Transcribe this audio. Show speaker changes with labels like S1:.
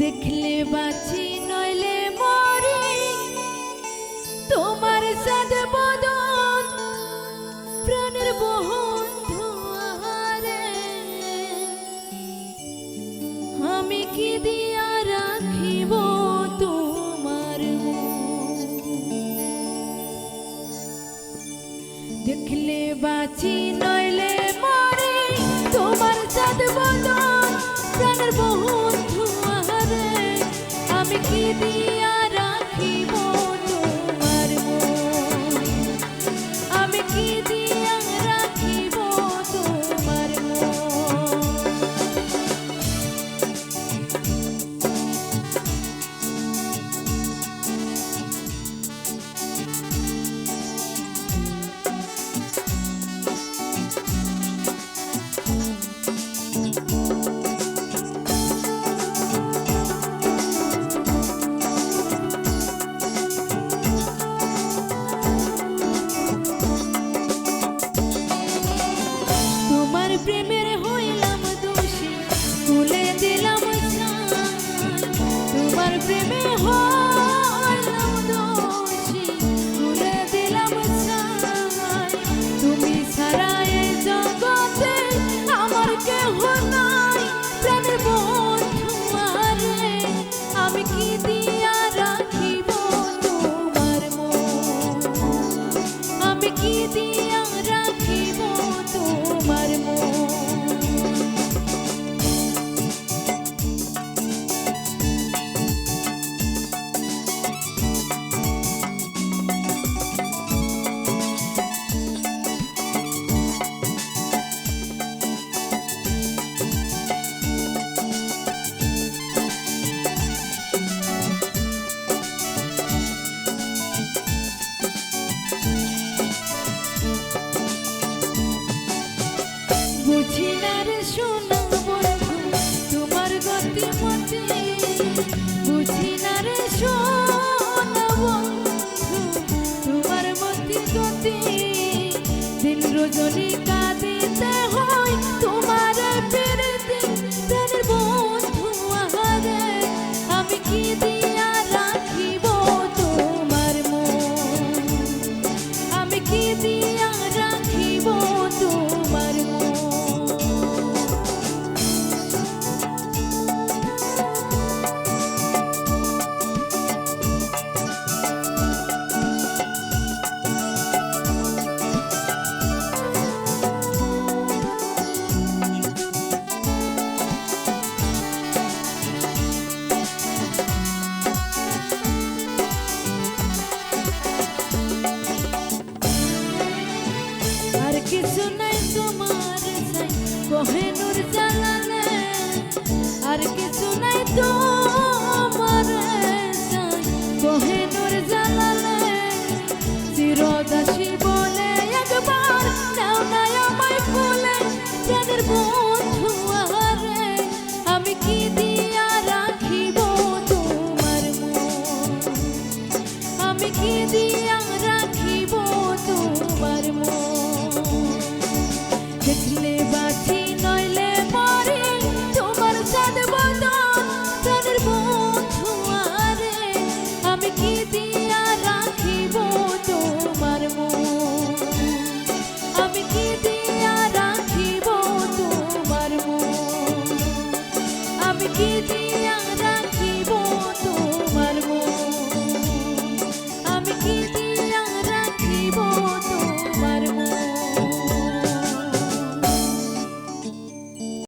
S1: দেখলে বাঁচি, নইলে মরি। তোমার সাদ বদন প্রাণের বন্ধু আহারে আমি কি দিয়া রাখিব তোমার দেখলে বাঁচি, নইলে মরি। তোমার চাঁদ বদন প্রাণের বন্ধু আমি প্রেমের হইলাম দোষী তুলে দিলাম। তোমার প্রেমে রজনী কাঁদিতে হয় তোমার পেরেতে প্রাণের বন্ধু আহারে আমি দিয়া কিছু নাই তোমার কহেনুর জ্বালানে আর কিছু নাই তোমার কহেনুর জ্বালানে চিরদাসী বলে একবার নাও নাই আমায় বলে প্রাণের বন্ধু আহারে আমি কি দিয়া রাখিব তোমার মন আমি কি দিয়া বাঁচি নইলে